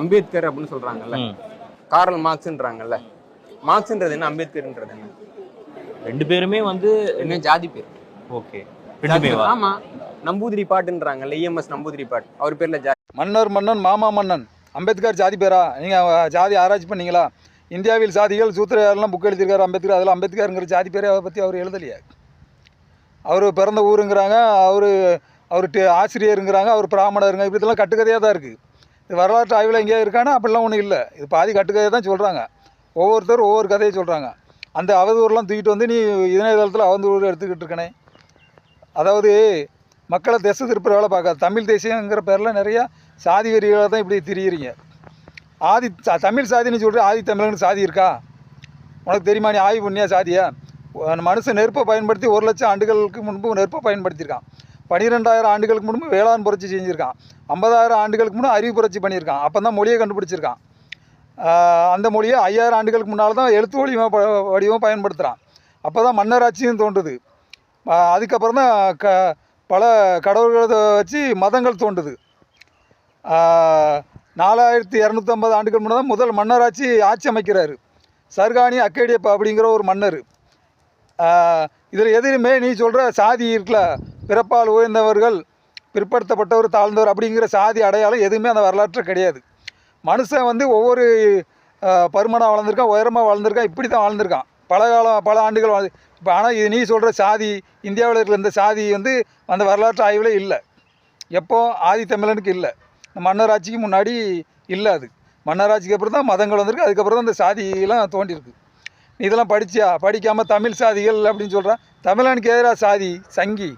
அம்பேத்கர் அப்படின்னு சொல்றாங்கல்ல. காரல் மார்க்ஸ்ன்றாங்கல்ல. மார்க்ஸ்ன்றது என்ன அம்பேத்கர்ன்றது என்ன? ரெண்டு பேருமே வந்து என்ன ஜாதி பேர். ஓகே. ஆமா. நம்பூதிரி பாட்டுன்றாங்கல்ல இஎம்எஸ் நம்பூதிரி பாட்டு. அவர் பேர்ல ஜாதி மன்னர் மன்னன் மாமா மன்னன். அம்பேத்கர் ஜாதி பேரா? நீங்கள் ஜாதி ஆராய்ச்சி பண்ணீங்களா? இந்தியாவில் சாதிகள் சூத்திரர்லாம் புக் எழுதியிருக்காரு அம்பேத்கர். அதில் அம்பேத்கருங்கிற ஜாதி பேரை அதை பற்றி அவர் எழுதலையே. அவர் பிறந்த ஊருங்கிறாங்க அவர் அவர் ஆசிரியருங்கிறாங்க அவர் பிராமணருங்க. இப்படி இதெல்லாம் கட்டுக்கதையாக தான் இருக்குது இது வரலாற்று ஆய்வில் எங்கேயா இருக்கானா? அப்படிலாம் ஒன்றும் இல்லை. இது பாதி கட்டுக்கதையை தான் சொல்கிறாங்க ஒவ்வொருத்தரும் ஒவ்வொரு கதையை சொல்கிறாங்க அந்த அவதூறுலாம் தூக்கிட்டு வந்து நீ இணையதளத்தில் அவதூறு எடுத்துக்கிட்டு இருக்கனே. அதாவது மக்களை திசை திருப்புற வேலை பார்க்காது. தமிழ் தேசியங்கிற பேரில் நிறையா சாதி வெறிகளை தான் இப்படி திரியிறீங்க. ஆதி தமிழ் சாதின்னு சொல்கிற ஆதி தமிழன்னு சாதி இருக்கா? உனக்கு தெரியுமா? நீ ஆய்வு பண்ணியா சாதியா? மனுஷன் நெருப்பை பயன்படுத்தி ஒரு லட்சம் ஆண்டுகளுக்கு முன்பு நெருப்பை பயன்படுத்தியிருக்கான். பன்னிரெண்டாயிரம் ஆண்டுகளுக்கு முன்பு வேளாண் புரட்சி செஞ்சுருக்கான். ஐம்பதாயிரம் ஆண்டுகளுக்கு முன்னே அறிவு புரட்சி பண்ணியிருக்கான். அப்போ தான் மொழியை கண்டுபிடிச்சிருக்கான். அந்த மொழியை ஐயாயிரம் ஆண்டுகளுக்கு முன்னால் தான் எழுத்து வடிவம் ப- வடிவம் பயன்படுத்துகிறான் அப்போ தான் மன்னராட்சியும் தோன்றுது. அதுக்கப்புறம் தான் க பல கடவுள்களை வச்சு மதங்கள் தோன்றுது. நாலாயிரத்தி இரநூத்தம்பது ஆண்டுகள் முன்னே தான் முதல் மன்னராட்சி ஆட்சி அமைக்கிறாரு. சர்கானி அக்கேடியப்பா அப்படிங்கிற ஒரு மன்னர். இதில் எதிலுமே நீ சொல்கிற சாதி இருக்குல்ல பிறப்பால் உயர்ந்தவர்கள் பிற்படுத்தப்பட்டவர் தாழ்ந்தவர் அப்படிங்கிற சாதி அடையாளம் எதுவுமே அந்த வரலாற்று கிடையாது. மனுஷன் வந்து ஒவ்வொரு பருமனாக வளர்ந்துருக்கான் உயரமாக வளர்ந்துருக்கான் இப்படி தான் வாழ்ந்திருக்கான். பல காலம் பல ஆண்டுகள் வாழ்ந்து இப்போ ஆனால் இது நீ சொல்கிற சாதி இந்தியாவில் இருக்கிற இந்த சாதி வந்து அந்த வரலாற்று ஆய்வில் இல்லை. எப்போ ஆதி தமிழனுக்கு இல்லை. மன்னராட்சிக்கு முன்னாடி இல்லை அது. மன்னராட்சிக்கு அப்புறம் தான் மதங்கள் வந்திருக்கு அதுக்கப்புறம் தான் இந்த சாதியெல்லாம் தோண்டியிருக்கு இதெல்லாம் படித்தா படிக்காமல் தமிழ் சாதிகள் அப்படின்னு சொல்கிறான் தமிழனுக்கு எதிராக சாதி சங்கி.